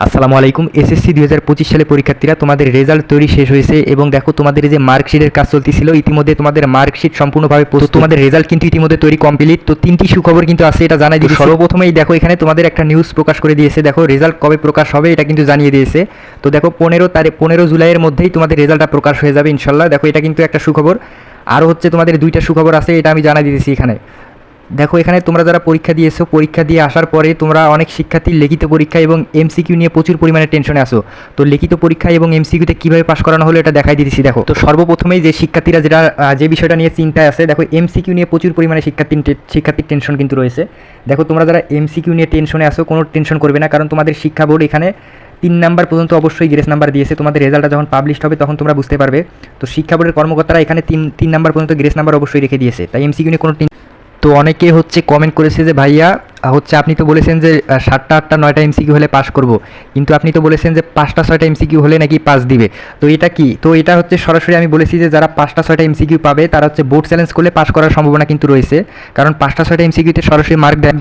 আসসালামু আলাইকুম এসএসসি দুই হাজার পঁচিশ সালে পরীক্ষার্থীরা তোমাদের রেজাল্ট তৈরি শেষ হয়েছে এবং দেখো তোমাদের যে মার্কশিটের কাজ চলতেছিল ইতিমধ্যে তোমাদের মার্কশিট সম্পূর্ণভাবে প্রস্তুত। তোমাদের রেজাল্ট কিন্তু ইতিমধ্যে তৈরি কমপ্লিট তো তিনটি সুখবর কিন্তু আছে এটা জানাই দিয়েছে সর্বপ্রথমেই দেখো এখানে তোমাদের একটা নিউজ প্রকাশ করে দিয়েছে। দেখো রেজাল্ট কবে প্রকাশ হবে এটা কিন্তু জানিয়ে দিয়েছে। তো দেখো পনেরো তারিখ পনেরো জুলাইয়ের মধ্যেই তোমাদের রেজাল্টটা প্রকাশ হয়ে যাবে ইনশাল্লাহ। দেখো এটা কিন্তু একটা সুখবর। আরও হচ্ছে তোমাদের দুইটা সুখবর আছে এটা আমি জানাই দিয়েছি এখানে। দেখো, এখানে তোমরা যারা পরীক্ষা দিয়েছ, পরীক্ষা দিয়ে আসার পরে তোমরা অনেক শিক্ষার্থীর লিখিত পরীক্ষা এবং এমসিকিউ নিয়ে প্রচুর পরিমাণে টেনশনে আসো তো লিখিত পরীক্ষা এবং এমসিকিউতে কীভাবে পাশ করানো হলো এটা দেখাই দিতেছি, দেখো। তো সর্বপ্রথমেই যে শিক্ষার্থীরা যেটা যে বিষয়টা নিয়ে চিন্তায় আছে, দেখো এমসিকিউ নিয়ে প্রচুর পরিমাণে শিক্ষার্থী শিক্ষার্থীর টেনশন কিন্তু রয়েছে। দেখো, তোমরা যারা এমসিকিউ নিয়ে টেনশনে আসো কোনো টেনশন করবে না, কারণ তোমাদের শিক্ষা বোর্ড এখানে তিন নাম্বার পর্যন্ত অবশ্যই গ্রেস নাম্বার দিয়েছে। তোমাদের রেজাল্টটা যখন পাবলিশ হবে, তখন তোমরা বুঝতে পারবে। তো শিক্ষা বোর্ডের কর্মকর্তারা এখানে তিন তিন নাম্বার পর্যন্ত গ্রেস নাম্বার অবশ্যই রেখে দিয়েছে। তাই এমসিকিউ নিয়ে কোনো তো অনেকে হচ্ছে কমেন্ট করেছে যে, ভাইয়া, হচ্ছে আপনি তো বলেছেন যে সাতটা, আটটা, নয়টা এমসিকিউ হলে পাস করব। কিন্তু আপনি তো বলেছেন যে, পাঁচটা, ছয়টা এমসিকিউ হলে নাকি পাস দিবে। তো এটা কি? তো এটা হচ্ছে সরাসরি আমি বলেছি যে, যারা পাঁচটা, ছয়টা এমসিকিউ পাবে, তারা হচ্ছে বোর্ড চ্যালেঞ্জ করলে পাস করার সম্ভাবনা কিন্তু রয়েছে। কারণ পাঁচটা, ছয়টা এমসিকিউতে সরাসরি মার্ক দেয়।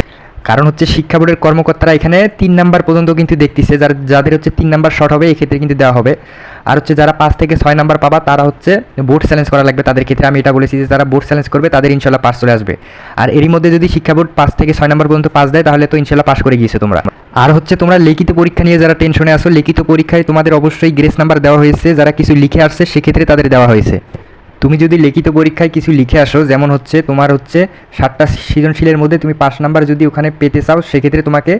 কারণ হচ্ছে শিক্ষা বোর্ডের কর্মকর্তারা এখানে তিন নাম্বার পর্যন্ত কিন্তু দেখতেছে। যারা, যাদের হচ্ছে তিন নাম্বার শর্ট হবে, এক্ষেত্রে কিন্তু দেওয়া হবে। আর হচ্ছে যারা পাঁচ থেকে ছয় নাম্বার পাবা, তারা হচ্ছে বোর্ড চ্যালেঞ্জ করা লাগবে তাদের ক্ষেত্রে আমি এটা বলেছি যে যারা বোর্ড চ্যালেঞ্জ করবে, তাদের ইনশাল্লাহ পাস চলে আসবে। আর এরই মধ্যে যদি শিক্ষা বোর্ড পাঁচ থেকে ছয় নাম্বার পর্যন্ত পাস দেয়, তাহলে তো ইনশাল্লাহ পাস করে গিয়েছে তোমরা। আর হচ্ছে তোমরা লিখিত পরীক্ষা নিয়ে যারা টেনশনে আসো লিখিত পরীক্ষায় তোমাদের অবশ্যই গ্রেস নাম্বার দেওয়া হয়েছে। যারা কিছু লিখে আসছে, সেক্ষেত্রে তাদের দেওয়া হয়েছে। তুমি যদি লিখিত পরীক্ষায় কিছু লিখে আসো, যেমন হচ্ছে তোমার হচ্ছে সাতটা সৃজনশীলের মধ্যে তুমি পাঁচ নাম্বার যদি ওখানে পেতে চাও, সেক্ষেত্রে তোমাকে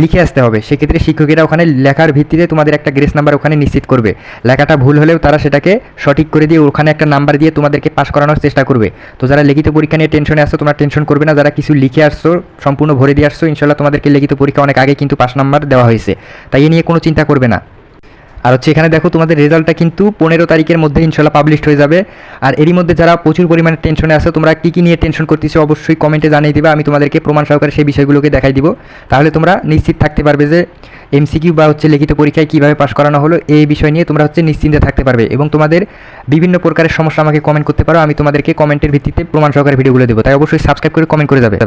লিখে আসতে হবে। সেক্ষেত্রে শিক্ষকেরা ওখানে লেখার ভিত্তিতে তোমাদের একটা গ্রেস নাম্বার ওখানে নিশ্চিত করবে। লেখাটা ভুল হলেও তারা সেটাকে সঠিক করে দিয়ে ওখানে একটা নাম্বার দিয়ে তোমাদেরকে পাস করানোর চেষ্টা করবে। তো যারা লিখিত পরীক্ষা নিয়ে টেনশনে আসছো তোমরা টেনশন করবে না। যারা কিছু লিখে আসছো, সম্পূর্ণ ভরে দিয়ে আসছো ইনশাল্লাহ তোমাদেরকে লিখিত পরীক্ষা অনেক আগে কিন্তু পাস নাম্বার দেওয়া হয়েছে। তাই এ নিয়ে কোনো চিন্তা করবে না। আর হচ্ছে এখানে দেখো তোমাদের রেজাল্টটা কিন্তু পনেরো তারিখের মধ্যে ইনশাল্লাহ পাবলিশড হয়ে যাবে। আর এরই মধ্যে যারা প্রচুর পরিমাণে টেনশনে আছে, তোমরা কী কী নিয়ে টেনশন করতেছো অবশ্যই কমেন্টে জানিয়ে দিবে, আমি তোমাদেরকে প্রমাণ সহকারে সেই বিষয়গুলোকে দেখাই দিব। তাহলে তোমরা নিশ্চিত থাকতে পারবে যে এমসিকিউ বা হচ্ছে লিখিত পরীক্ষায় কীভাবে পাশ করানো হলো, এই বিষয় নিয়ে তোমরা হচ্ছে নিশ্চিন্তে থাকতে পারবে এবং তোমাদের বিভিন্ন প্রকারের সমস্যা আমাকে কমেন্ট করতে পারো, আমি তোমাদেরকে কমেন্টের ভিত্তিতে প্রমাণ সহকারে ভিডিওগুলো দেবো। তাই অবশ্যই সাবস্ক্রাইব করে কমেন্ট করে যাবে।